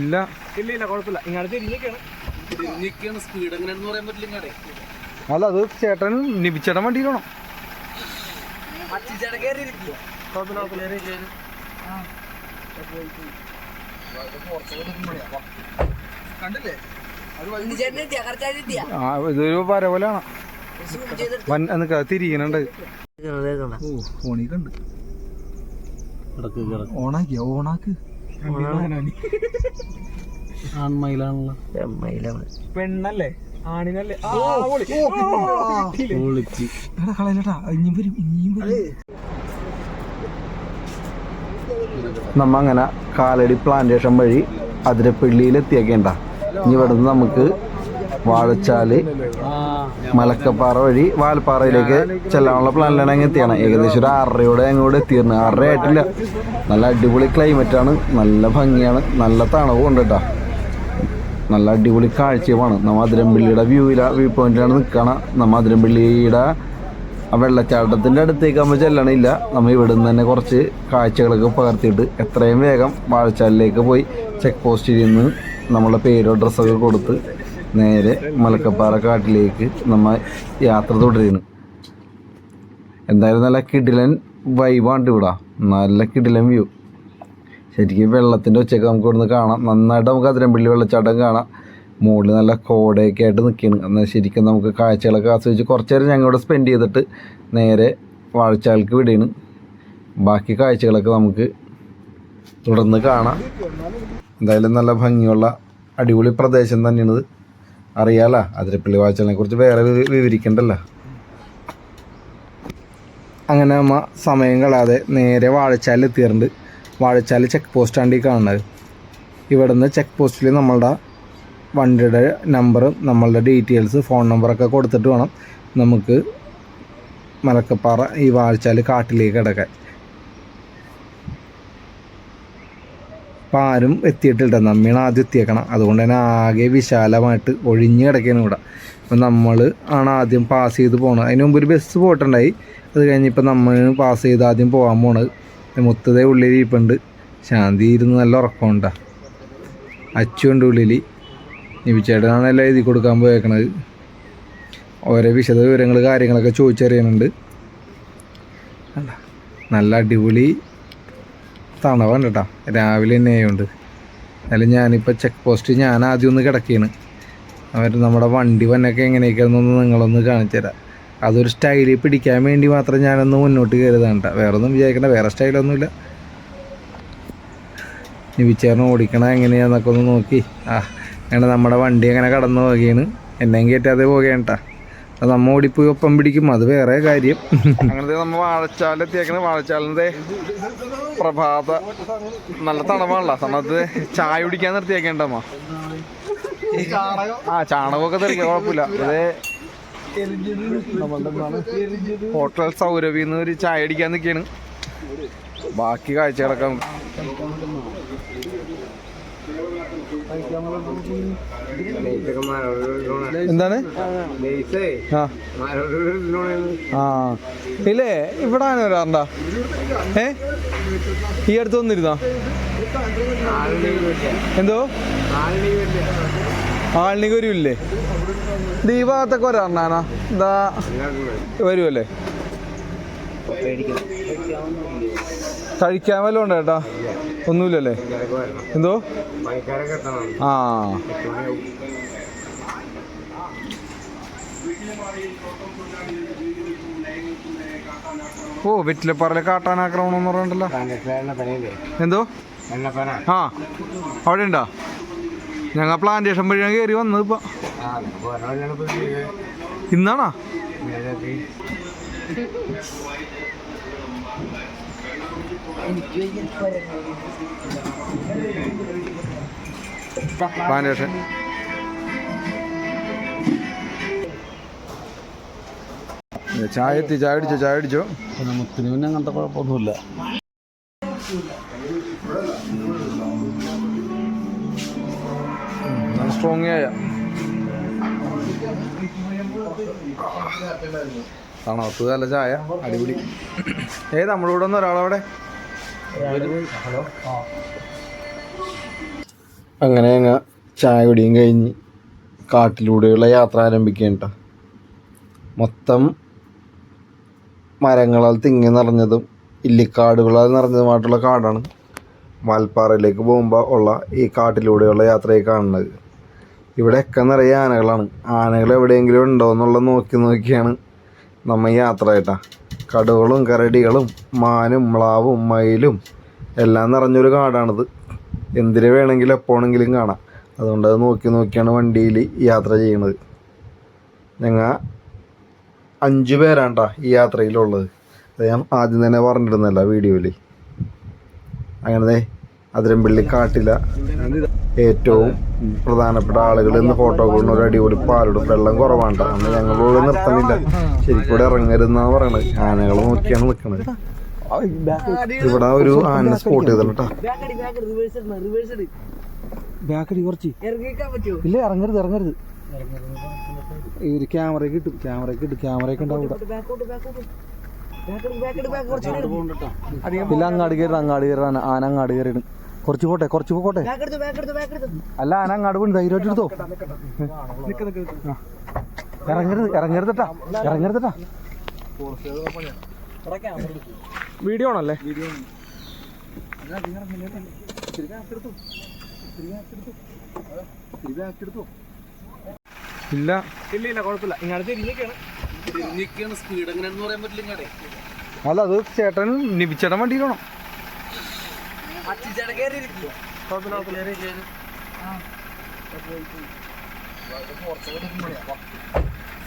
ഇല്ല. ഇല്ല ഇല്ല കുഴപ്പമില്ല. ഇങ്ങോട്ട് തിരിഞ്ഞൊക്കെയാണ് തിരിഞ്ഞൊക്കെയാണ് സ്പീഡ് എങ്ങനെയാണെന്ന് പറയാൻ പറ്റില്ല ഇങ്ങടെ. അല്ല അത് ചേട്ടൻ നിബിച്ചേട്ടൻ വണ്ടിയിലാണോ വേണം കണ്ടില്ലേ? ആ ഇതൊരു വര പോലെയാണ്. വൻ തിരിയണുണ്ട്. ഓണാക്കിയ? ഓണാക്ക്. ആൺമയിലാണല്ലോ പെണ്ണല്ലേ ആണിനല്ലേ ആ, എടാ ഇനിയും വരും ഇനിയും വരും നമ്മ അങ്ങനെ കാലടി പ്ലാന്റേഷൻ വഴി അതിരപ്പള്ളിയിൽ എത്തിയേക്കേണ്ട ഇനി ഇവിടുന്ന് നമുക്ക് വാഴച്ചാൽ മലക്കപ്പാറ വഴി വാൽപ്പാറയിലേക്ക് ചെല്ലാനുള്ള പ്ലാനിലാണ് അങ്ങ് എത്തിയാണ് ഏകദേശം ഒരു ആറരയോടെ അങ്ങോട്ട് എത്തിയിരുന്നു ആറര ആയിട്ടില്ല നല്ല അടിപൊളി ക്ലൈമറ്റ് ആണ് നല്ല ഭംഗിയാണ് നല്ല തണവും ഉണ്ട് കേട്ടോ നല്ല അടിപൊളി കാഴ്ചയുമാണ്. നമ്മ വ്യൂവില വ്യൂ പോയിന്റിലാണ് നിൽക്കണം. നമ്മ ആ വെള്ളച്ചാട്ടത്തിന്റെ അടുത്തേക്ക് നമ്മൾ ചെല്ലണില്ല. നമ്മൾ ഇവിടെ നിന്ന് തന്നെ കുറച്ച് കാഴ്ചകളൊക്കെ പകർത്തിയിട്ട് എത്രയും വേഗം വാഴച്ചാലിലേക്ക് പോയി ചെക്ക് പോസ്റ്റിൽ നിന്ന് നമ്മളെ പേരോ ഡ്രസ്സൊക്കെ കൊടുത്ത് നേരെ മലക്കപ്പാറ കാട്ടിലേക്ക് നമ്മൾ യാത്ര തുടരുന്നു. എന്തായാലും നല്ല കിടിലൻ വൈബാണ്ട് ഇവിടെ. നല്ല കിടിലൻ വ്യൂ ശരിക്കും വെള്ളത്തിന്റെ ഉച്ചയ്ക്ക് നമുക്ക് ഇവിടുന്ന് കാണാം. നന്നായിട്ട് നമുക്ക് അതിരമ്പള്ളി വെള്ളച്ചാട്ടം കാണാം. മുകളിൽ നല്ല കോടയൊക്കെ ആയിട്ട് നിൽക്കുകയാണ് എന്നാൽ ശരിക്കും നമുക്ക് കാഴ്ചകളൊക്കെ ആസ്വദിച്ച് കുറച്ച് നേരം ഞങ്ങൾ ഇവിടെ സ്പെൻഡ് ചെയ്തിട്ട് നേരെ വാഴച്ചാൽക്ക് വിടുകയാണ് ബാക്കി കാഴ്ചകളൊക്കെ നമുക്ക് തുടർന്ന് കാണാം. എന്തായാലും നല്ല ഭംഗിയുള്ള അടിപൊളി പ്രദേശം തന്നെയാണിത്. അറിയാലോ അതിരപ്പള്ളി വാഴച്ചാലിനെ കുറിച്ച് വേറെ വിവ- വിവരിക്കണ്ടല്ലോ. അങ്ങനെ നമ്മ സമയം കളയാതെ നേരെ വാഴച്ചാലിൽ എത്തിയിട്ടുണ്ട് വാഴച്ചാൽ ചെക്ക് പോസ്റ്റാണ് ഈ കാണുന്നത്. ഇവിടുന്ന് ചെക്ക് പോസ്റ്റിൽ നമ്മളുടെ വണ്ടിയുടെ നമ്പർ നമ്മളുടെ ഡീറ്റെയിൽസ് ഫോൺ നമ്പറൊക്കെ കൊടുത്തിട്ട് വേണം നമുക്ക് മലക്കപ്പാറ ഈ വാഴച്ചാൽ കാട്ടിലേക്ക് കിടക്കാൻ. അപ്പം ആരും എത്തിയിട്ടില്ല. നമ്മയാണ് ആദ്യം എത്തിയേക്കണം. അതുകൊണ്ട് തന്നെ ആകെ വിശാലമായിട്ട് ഒഴിഞ്ഞ് കിടക്കുകയാണ് ഇവിടെ. അപ്പം നമ്മൾ ആണ് ആദ്യം പാസ് ചെയ്ത് പോകുന്നത് അതിന് മുമ്പ് ഒരു ബസ് പോയിട്ടുണ്ടായി. അത് കഴിഞ്ഞ് ഇപ്പം നമ്മൾ പാസ് ചെയ്ത് ആദ്യം പോകാൻ പോണത് മുത്തതേ ഉള്ളിൽ ഇരിപ്പുണ്ട്. ശാന്തി ഇരുന്ന് നല്ല ഉറക്കമുണ്ടാ അച്ചുണ്ട് ഉള്ളിൽ നിബിച്ചേട്ടനാണ് എല്ലാം എഴുതി കൊടുക്കാൻ പോയേക്കണത്. ഓരോ വിശദ വിവരങ്ങൾ കാര്യങ്ങളൊക്കെ ചോദിച്ചറിയുന്നുണ്ട്. നല്ല അടിപൊളി തണവാണ് കേട്ടോ. രാവിലെ തന്നെ ആയതുകൊണ്ട് എന്നാലും ഞാനിപ്പോൾ ചെക്ക് പോസ്റ്റ് ഞാൻ ആദ്യം ഒന്ന് കിടക്കുകയാണ് അവർ നമ്മുടെ വണ്ടി വന്നൊക്കെ എങ്ങനെയൊക്കെയാണെന്നൊന്ന് നിങ്ങളൊന്ന് കാണിച്ചു തരാം അതൊരു സ്റ്റൈലിൽ പിടിക്കാൻ വേണ്ടി മാത്രം ഞാനൊന്ന് മുന്നോട്ട് കേട്ടോ വേറെ ഒന്നും വിചാരിക്കണ്ട വേറെ സ്റ്റൈലൊന്നുമില്ല വിചാരണ ഓടിക്കണ എങ്ങനെയാന്നൊക്കെ ഒന്ന് നോക്കി. ആ അങ്ങനെ നമ്മുടെ വണ്ടി അങ്ങനെ കടന്നു പോവുകയാണ്. എന്നെയും കയറ്റാതെ പോവുകയാണ് കേട്ടോ അത് നമ്മ ഓടിപ്പോയി ഒപ്പം പിടിക്കും അത് വേറെ കാര്യം. അങ്ങനത്തെ നമ്മൾ വാഴച്ചാലെത്തിയേക്കണ വാഴച്ചാലിന്റെ പ്രഭാത നല്ല തണവാണല്ലോ സമയത്ത് ചായ കുടിക്കാൻ നിർത്തിയേക്കേണ്ടമ്മ ആ ചാണകമൊക്കെ തെറിക്കാം കുഴപ്പമില്ല. അതേ ഹോട്ടൽ സൗരഭിന്ന് ഒരു ചായ അടിക്കാൻ നിൽക്കുകയാണ് ബാക്കി കാഴ്ചകളൊക്കെ എന്താണ്? ആ. ഇല്ലേ? ഇവിടെ വരാറുണ്ടാ ഏ? ഈ അടുത്ത് വന്നിരുന്നോ? എന്തോ? ആളിനിക്ക് വരുമില്ലേ ഇത് ഈ ഭാഗത്തൊക്കെ വരാറുണ്ടാനാ ഇതാ വരുമല്ലേ കഴിക്കാൻ വല്ലതും ഉണ്ടോ ചേട്ടാ ഒന്നുമില്ലല്ലേ? എന്തോ? ആ. ഓ വെറ്റിലപ്പാറയിലെ കാട്ടാനാക്രമണം എന്ന് പറഞ്ഞിട്ടല്ലോ എന്തോ? ആ അവിടെ ഉണ്ടോ ഞങ്ങൾ പ്ലാന്റേഷൻ വഴിയാണ് കയറി വന്നത് ഇപ്പൊ. ഇന്നാണോ? പ്ലാന്റേഷൻ ചായ എത്തി ചായ അടിച്ചോ ചായ അടിച്ചോ? മുത്തിന് പിന്നെ അങ്ങനത്തെ കുഴപ്പമൊന്നുമില്ല സ്ട്രോങ് ആയ. തണുത്ത് നല്ല ചായ? അടിപൊളി. ഏ നമ്മുടെ കൂടെ ഒന്ന് ഒരാളവിടെ? അങ്ങനെ ഞങ്ങൾ ചായ കുടിയും കഴിഞ്ഞ് കാട്ടിലൂടെയുള്ള യാത്ര ആരംഭിക്കുകയാണ് കേട്ടോ മൊത്തം മരങ്ങളാൽ തിങ്ങി നിറഞ്ഞതും ഇല്ലിക്കാടുകളാൽ നിറഞ്ഞതുമായിട്ടുള്ള കാടാണ്. വാൽപ്പാറയിലേക്ക് പോകുമ്പോൾ ഉള്ള ഈ കാട്ടിലൂടെയുള്ള യാത്രയെ കാണുന്നത്. ഇവിടെയൊക്കെ നിറയെ ആനകളാണ്. ആനകൾ എവിടെയെങ്കിലും ഉണ്ടോ എന്നുള്ളത് നോക്കി നോക്കിയാണ് നമ്മൾ യാത്ര കേട്ടാ കടുകളും കരടികളും മാനും മ്ലാവും മയിലും എല്ലാം നിറഞ്ഞൊരു കാടാണിത്. എന്തിനു വേണമെങ്കിലും എപ്പോണെങ്കിലും കാണാം. അതുകൊണ്ട് അത് നോക്കി നോക്കിയാണ് വണ്ടിയിൽ യാത്ര ചെയ്യണത് ഞങ്ങൾ അഞ്ച് പേരാണ്ടാ ഈ യാത്രയിലുള്ളത്. അത് ഞാൻ ആദ്യം തന്നെ പറഞ്ഞിരുന്നല്ല വീഡിയോയിൽ. അങ്ങനെ അതിരമ്പള്ളി കാട്ടില ഏറ്റവും പ്രധാനപ്പെട്ട ആളുകൾ ഇന്ന് ഫോട്ടോ കൊണ്ട് ഒരു അടിപൊളി പാലിടും വെള്ളം കുറവാണ്ട അന്ന് ഞങ്ങളോട് നിർത്തണില്ല. ശരിക്കൂടെ ഇറങ്ങരുതെന്നാ പറയണത്. ആനകൾ നോക്കിയാണ് നിൽക്കണത് ഇവിടെ ഒരു ആന സ്പോട്ട് ചെയ്തല്ലോ ബാക്കടി കുറച്ച്. ഇല്ല ഇറങ്ങരുത് ഇറങ്ങരുത്. ഈ ഒരു ക്യാമറ കിട്ടും ക്യാമറ കിട്ടും ക്യാമറയൊക്കെ ഉണ്ടാവും ഇല്ല അങ്ങാടി കയറി അങ്ങാടി കയറി ആന അങ്ങാടി അങ്ങാട് കയറിയിടും. കുറച്ച് പോട്ടെ കുറച്ച് പോട്ടെ. അല്ല ആന അങ്ങാട് പോയി ധൈര്യമായിട്ട് എടുത്തോ. ഇറങ്ങരുത് ഇറങ്ങരുതട്ടാ ഇറങ്ങരുതട്ടാ വീഡിയോ ആണല്ലേ? ഇല്ല. ഇല്ല ഇല്ല കുഴപ്പമില്ല. ഇങ്ങോട്ട് തിരിഞ്ഞൊക്കെയാണ് സ്പീഡ് എങ്ങനെയാണെന്ന് പറയാൻ പറ്റില്ല ഇങ്ങടെ. അല്ല അത് ചേട്ടൻ നിബിച്ചേട്ടൻ വണ്ടിയിലാണോ? വേണം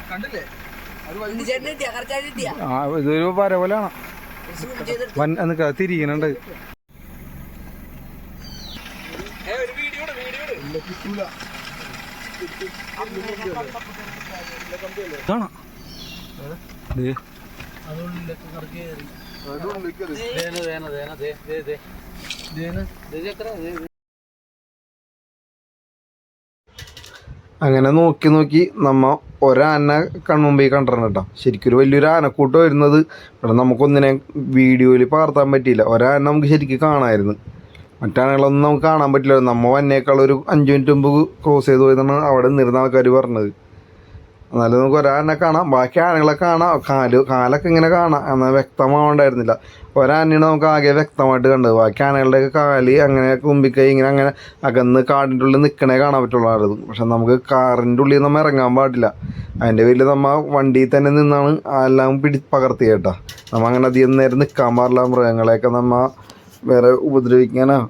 കണ്ടില്ലേ? ആ ഇതൊരു വര പോലെയാണ്. വൻ എന്നൊക്കെ തിരിയണുണ്ട്. കാണാം ദേ, അങ്ങനെ നോക്കി നോക്കി നമ്മ ഒരാന കൺമുമ്പിൽ കണ്ടിരുന്നു കേട്ടോ. ശരിക്കും ഒരു വലിയൊരു ആനക്കൂട്ടം വരുന്നത്. ഇവിടെ നമുക്കൊന്നിനെ വീഡിയോയിൽ പകർത്താൻ പറ്റിയില്ല. ഒരാന നമുക്ക് ശരിക്കും കാണാമായിരുന്നു മറ്റാനകളൊന്നും നമുക്ക് കാണാൻ പറ്റില്ല. നമ്മൾ വന്നേക്കാൾ ഒരു അഞ്ച് മിനിറ്റ് മുമ്പ് ക്രോസ് ചെയ്ത് പോയതാണ് അവിടെ നിന്നിരുന്ന ആൾക്കാർ പറഞ്ഞത്. എന്നാലും നമുക്ക് ഒരാനെ കാണാം. ബാക്കി ആനകളെ കാണാം. കാൽ കാലൊക്കെ ഇങ്ങനെ കാണാം. എന്നാൽ വ്യക്തമാവണ്ടായിരുന്നില്ല. ഒരാനയാണ് നമുക്ക് ആകെ വ്യക്തമായിട്ട് കണ്ടത്. ബാക്കി ആനകളുടെയൊക്കെ കാൽ അങ്ങനെ കുമ്പിക്കൈ ഇങ്ങനെ അങ്ങനെ അകന്ന് കാടിന്റെ ഉള്ളിൽ നിൽക്കണേ കാണാൻ പറ്റുള്ളായിരുന്നു പക്ഷെ നമുക്ക് കാറിന്റെ ഉള്ളിൽ നമ്മൾ ഇറങ്ങാൻ പാടില്ല. അതിന്റെ പേരിൽ നമ്മൾ വണ്ടിയിൽ തന്നെ നിന്നാണ് എല്ലാം പിടി പകർത്തി കേട്ടാ. നമ്മൾ അങ്ങനെ അധികം നേരം നിൽക്കാൻ പാടില്ല. മൃഗങ്ങളെയൊക്കെ നമ്മൾ വേറെ ഉപദ്രവിക്കാനോ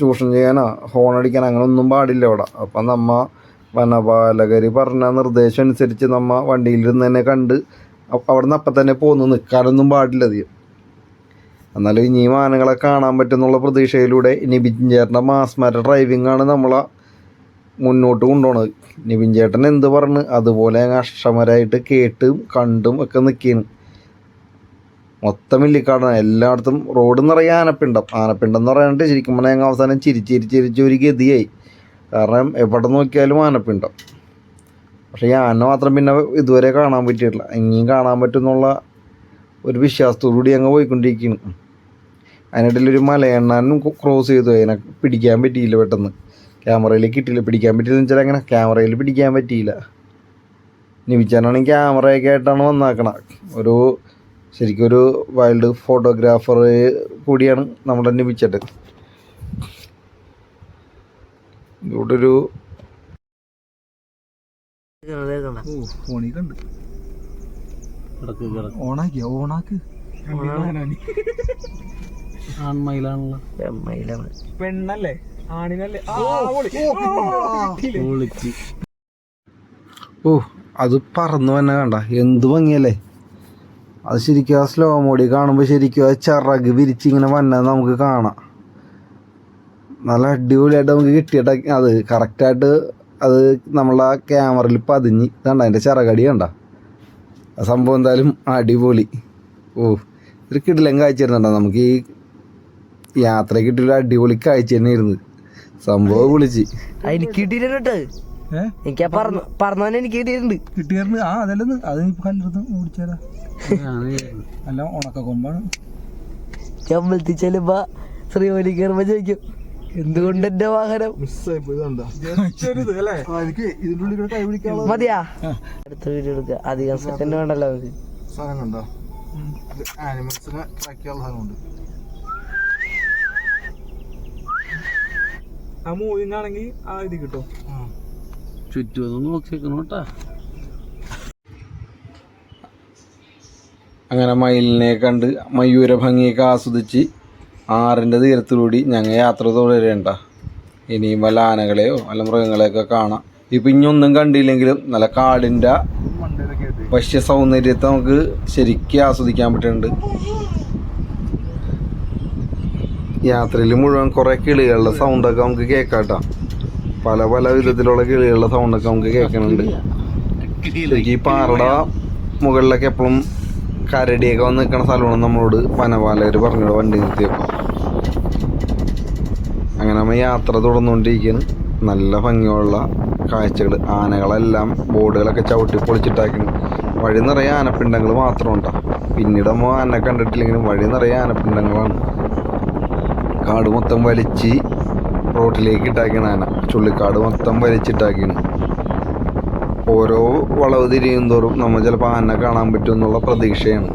ചൂഷണം ചെയ്യാനോ ഹോൺ അടിക്കാനോ അങ്ങനെ ഒന്നും പാടില്ല ഇവിടെ. അപ്പം നമ്മ വനപാലകർ പറഞ്ഞ നിർദ്ദേശം അനുസരിച്ച് നമ്മ വണ്ടിയിലിരുന്ന് തന്നെ കണ്ട് അവിടെ നിന്ന് അപ്പം തന്നെ പോന്നു. നിൽക്കാനൊന്നും പാടില്ല അധികം. എന്നാലും ഇനിയും മാനങ്ങളെ കാണാൻ പറ്റുന്നുള്ള പ്രതീക്ഷയിലൂടെ നിബിൻ ചേട്ടന്റെ മാസ്മാരുടെ ഡ്രൈവിംഗ് ആണ് നമ്മളെ മുന്നോട്ട് കൊണ്ടുപോണത്. നിബിൻ ചേട്ടൻ എന്ത് പറഞ്ഞ്? അതുപോലെ അങ്ങ് അക്ഷമരായിട്ട് കേട്ടും കണ്ടും ഒക്കെ നിൽക്കുകയാണ് മൊത്തം ഇല്ലിക്കാടാണ് എല്ലായിടത്തും റോഡ് നിറയെ ആനപ്പിണ്ടം. ആനപ്പിണ്ടം എന്ന് പറയാനായിട്ട് ശരിക്കും പറഞ്ഞാൽ ഞങ്ങൾ അവസാനം ചിരിച്ചിരിച്ചിരിച്ച് ഒരു ഗതിയായി. കാരണം എവിടെ നോക്കിയാലും ആനപ്പിണ്ടം. പക്ഷേ ഈ ആന മാത്രം പിന്നെ ഇതുവരെ കാണാൻ പറ്റിയിട്ടില്ല. ഇനിയും കാണാൻ പറ്റുമെന്നുള്ള ഒരു വിശ്വാസത്തോടുകൂടി അങ്ങ് പോയിക്കൊണ്ടിരിക്കുകയാണ്. അതിനിടയിൽ ഒരു മലയെണ്ണാനും ക്രോസ് ചെയ്തു. അതിനെ പിടിക്കാൻ പറ്റിയില്ല പെട്ടെന്ന്. ക്യാമറയിൽ കിട്ടിയില്ല. പിടിക്കാൻ പറ്റിയില്ലെന്ന് വെച്ചാൽ അങ്ങനെ ക്യാമറയിൽ പിടിക്കാൻ പറ്റിയില്ല. നിമിച്ചാനാണെങ്കിൽ ക്യാമറയൊക്കെ ആയിട്ടാണ് വന്നാക്കണ. ഒരു ശരിക്കും ഒരു വൈൽഡ് ഫോട്ടോഗ്രാഫർ കൂടിയാണ് നമ്മുടെ നിവിച്ചത് ഇവിടെ ഒരു ഓണാക്കിയ ഓണാക്ക് ആൺമയിലാണല്ലോ. പെണ്ണല്ലേ? ആണിനല്ലേ? ഓ അത് പറന്നു തന്നെ കണ്ട. എന്ത് ഭംഗിയല്ലേ? അത് ശരിക്കും ആ സ്ലോ മോഡി കാണുമ്പോൾ ശരിക്കും ആ ചിറക് വിരിച്ച് ഇങ്ങനെ വന്നത് നമുക്ക് കാണാം. നല്ല അടിപൊളിയായിട്ട് നമുക്ക് കിട്ടിയിട്ട് അത് കറക്റ്റായിട്ട് അത് നമ്മളെ ക്യാമറയിൽ പതിഞ്ഞ്. കണ്ട അതിന്റെ ചിറകടി കണ്ട? ആ സംഭവം എന്തായാലും അടിപൊളി. ഓ ഒരു കിടിലം കാഴ്ച തരുന്നുണ്ടോ നമുക്ക് ഈ യാത്ര കിട്ടിയൊരു അടിപൊളി കാഴ്ച തന്നെയായിരുന്നു. സംഭവം വിളിച്ച്. എനിക്ക് കിട്ടിയിട്ടുണ്ട് എനിക്ക് പറഞ്ഞു പറഞ്ഞവനെ എനിക്ക് കിട്ടിയിട്ടുണ്ട്. കിട്ടിയായിരുന്നു ആ അതല്ലെന്ന്. അത് ഇപ്പൊ കല്ലെടുത്ത് ഓടിച്ചേരാ. അല്ല ഉണക്ക കൊമ്പാണ് ചമ്പലത്തിൽ ചെല്ലുമ്പോ ശ്രീമലി കയറുമ്പോ ചോദിക്കും. എന്തുകൊണ്ട് എന്റെ വാഹനം? എനിക്ക് ഇതിന്റെ ഉള്ളിൽ കൈ പിടിക്കാനുള്ള മതിയാ? അടുത്ത വീഡിയോ എടുക്ക. അധികം സെക്കൻഡ് വേണ്ടല്ലോ നമുക്ക് സാധനം കണ്ടോ? ആനിമൽസിനെ ട്രാക്ക് ചെയ്യാനുള്ള സാധനമുണ്ട് ആ മൂവിങ് ആണെങ്കിൽ ആ ഇത് കിട്ടും. ചുറ്റും ഒന്ന് നോക്കിയേക്കണം കേട്ടാ. അങ്ങനെ മയിലിനെ കണ്ട് മയൂര ഭംഗിയൊക്കെ ആസ്വദിച്ച് ആറിന്റെ തീരത്തിലൂടി ഞങ്ങൾ യാത്ര തുടരേണ്ട. ഇനിയും വല്ല ആനകളെയോ വല്ല മൃഗങ്ങളെയൊക്കെ കാണാം. ഇപ്പം ഇനിയൊന്നും കണ്ടില്ലെങ്കിലും നല്ല കാടിന്റെ വശ്യ സൗന്ദര്യത്തെ നമുക്ക് ശരിക്കും ആസ്വദിക്കാൻ പറ്റുന്നുണ്ട്. യാത്രയിൽ മുഴുവൻ കുറേ കിളികളുടെ സൗണ്ടൊക്കെ നമുക്ക് കേൾക്കാട്ടോ പല പല വിധത്തിലുള്ള കിളികളുടെ സൗണ്ടൊക്കെ നമുക്ക് കേൾക്കുന്നുണ്ട്. ഈ പാറയുടെ മുകളിലൊക്കെ എപ്പോഴും കരടിയൊക്കെ വന്ന് നിൽക്കുന്ന സ്ഥലമാണ് നമ്മളോട് വനപാലകർ പറഞ്ഞോട് വണ്ടി നിർത്തിയപ്പോൾ. അങ്ങനെ നമ്മൾ യാത്ര തുടർന്നുകൊണ്ടിരിക്കുകയാണ് നല്ല ഭംഗിയുള്ള കാഴ്ചകൾ ആനകളെല്ലാം ബോർഡുകളൊക്കെ ചവിട്ടി പൊളിച്ചിട്ടാക്കുന്നു വഴി നിറയെ ആനപ്പിണ്ടങ്ങൾ മാത്രം ഉണ്ടാ പിന്നീട് നമ്മൾ ആന കണ്ടിട്ടില്ലെങ്കിലും വഴി നിറയെ ആനപ്പിണ്ടങ്ങളാണ്. കാട് മൊത്തം വലിച്ച് റോട്ടിലേക്ക് ഇട്ടാക്കിയാണ് ആന. ചുള്ളിക്കാട് മൊത്തം വലിച്ചിട്ടാക്കിയാണ് ഓരോ വളവ് തിരിയും തോറും നമ്മൾ ചിലപ്പോൾ ആന കാണാൻ പറ്റും എന്നുള്ള പ്രതീക്ഷയാണ്.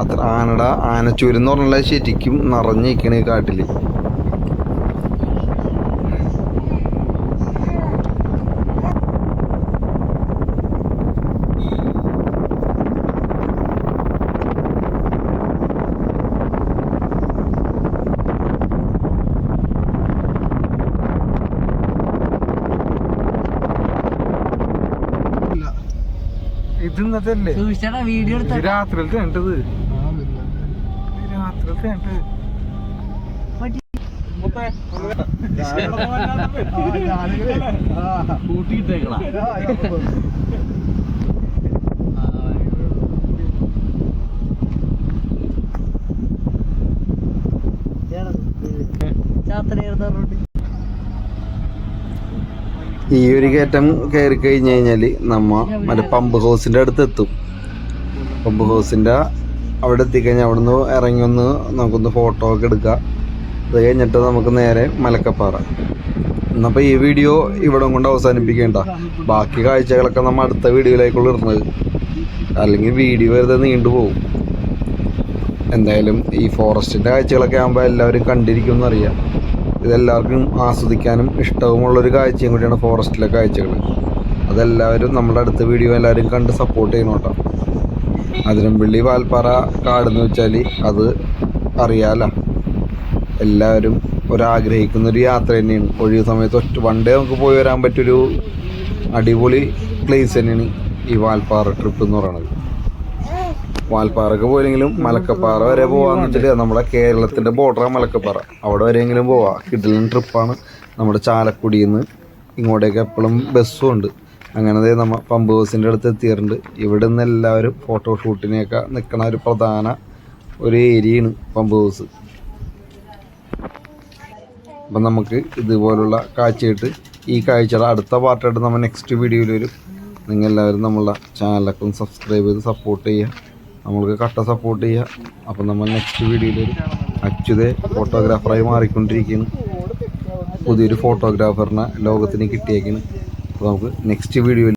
അത്ര ആനയുടെ ആനച്ചൂരെന്ന് പറഞ്ഞാൽ ശരിക്കും നിറഞ്ഞിരിക്കണ ഈ കാട്ടിൽ. ഇത് ഇന്നത്തെ അല്ലേ സൂക്ഷിച്ചടാ വീഡിയോ എടുത്ത. രാത്രിയിലത്തെ വേണ്ടത് രാത്രിയിലത്തെ വേണ്ടത് കൂട്ടിയിട്ടേക്കണ ഈ ഒരു കയറ്റം കയറി കഴിഞ്ഞ് കഴിഞ്ഞാൽ നമ്മ മറ്റേ പമ്പ് ഹൗസിന്റെ അടുത്ത് എത്തും പമ്പ് ഹൗസിന്റെ അവിടെ എത്തിക്കഴിഞ്ഞാൽ അവിടെ നിന്ന് ഇറങ്ങി ഒന്ന് നമുക്കൊന്ന് ഫോട്ടോ ഒക്കെ എടുക്കാം. അത് കഴിഞ്ഞിട്ട് നമുക്ക് നേരെ മലക്കപ്പാറ. എന്നപ്പോൾ ഈ വീഡിയോ ഇവിടെ കൊണ്ട് അവസാനിപ്പിക്കേണ്ട. ബാക്കി കാഴ്ചകളൊക്കെ നമ്മൾ അടുത്ത വീഡിയോയിലേക്കുള്ള ഇടുന്നത്. അല്ലെങ്കിൽ വീഡിയോ വെറുതെ നീണ്ടുപോകും എന്തായാലും ഈ ഫോറസ്റ്റിന്റെ കാഴ്ചകളൊക്കെ ആകുമ്പോൾ എല്ലാവരും കണ്ടിരിക്കും എന്നറിയാം ഇതെല്ലാവർക്കും ആസ്വദിക്കാനും ഇഷ്ടവുമുള്ളൊരു കാഴ്ചയും കൂടിയാണ് ഫോറസ്റ്റിലെ കാഴ്ചകൾ അതെല്ലാവരും നമ്മുടെ അടുത്ത വീഡിയോ എല്ലാവരും കണ്ട് സപ്പോർട്ട് ചെയ്യണം കേട്ടോ. അതിരമ്പള്ളി വാൽപ്പാറ കാടെന്ന് വെച്ചാൽ അത് അറിയാലോ. എല്ലാവരും ഒരാഗ്രഹിക്കുന്ന ഒരു യാത്ര തന്നെയാണ്. ഒഴിവ് സമയത്ത് ഒറ്റ വൺ ഡേ നമുക്ക് പോയി വരാൻ പറ്റിയൊരു അടിപൊളി പ്ലേസ് തന്നെയാണ് ഈ വാൽപ്പാറ ട്രിപ്പ് എന്ന് പറയുന്നത്. വാൽപ്പാറക്ക് പോയില്ലെങ്കിലും മലക്കപ്പാറ വരെ പോവാന്ന് വെച്ചിട്ട് നമ്മുടെ കേരളത്തിന്റെ ബോർഡറാണ് മലക്കപ്പാറ. അവിടെ വരെയെങ്കിലും പോവാം. കിഡിലും ട്രിപ്പാണ് നമ്മുടെ ചാലക്കുടിയിൽ നിന്ന് ഇങ്ങോട്ടേക്ക് എപ്പോഴും ബസ്സും ഉണ്ട്. അങ്ങനെ നമ്മ പമ്പ് ബസ്സിന്റെ അടുത്ത് എത്തിയിട്ടുണ്ട്. ഇവിടെ നിന്ന് എല്ലാവരും ഫോട്ടോഷൂട്ടിനെയൊക്കെ നിൽക്കുന്ന ഒരു പ്രധാന ഒരു ഏരിയയാണ് പമ്പ് ബസ് അപ്പം നമുക്ക് ഇതുപോലുള്ള കാഴ്ചയായിട്ട് ഈ കാഴ്ചയുടെ അടുത്ത പാർട്ടായിട്ട് നമ്മൾ നെക്സ്റ്റ് വീഡിയോയിൽ വരും. നിങ്ങൾ എല്ലാവരും നമ്മളുടെ ചാനലൊക്കെ ഒന്ന് സബ്സ്ക്രൈബ് ചെയ്ത് സപ്പോർട്ട് ചെയ്യുക. നമ്മൾക്ക് കട്ട സപ്പോർട്ട് ചെയ്യുക അപ്പം നമ്മൾ നെക്സ്റ്റ് വീഡിയോയിൽ അച്യുതേ ഫോട്ടോഗ്രാഫറായി മാറിക്കൊണ്ടിരിക്കുന്നു. പുതിയൊരു ഫോട്ടോഗ്രാഫറിനെ ലോകത്തിന് കിട്ടിയേക്കുന്നു. അപ്പോൾ നമുക്ക് നെക്സ്റ്റ് വീഡിയോയിൽ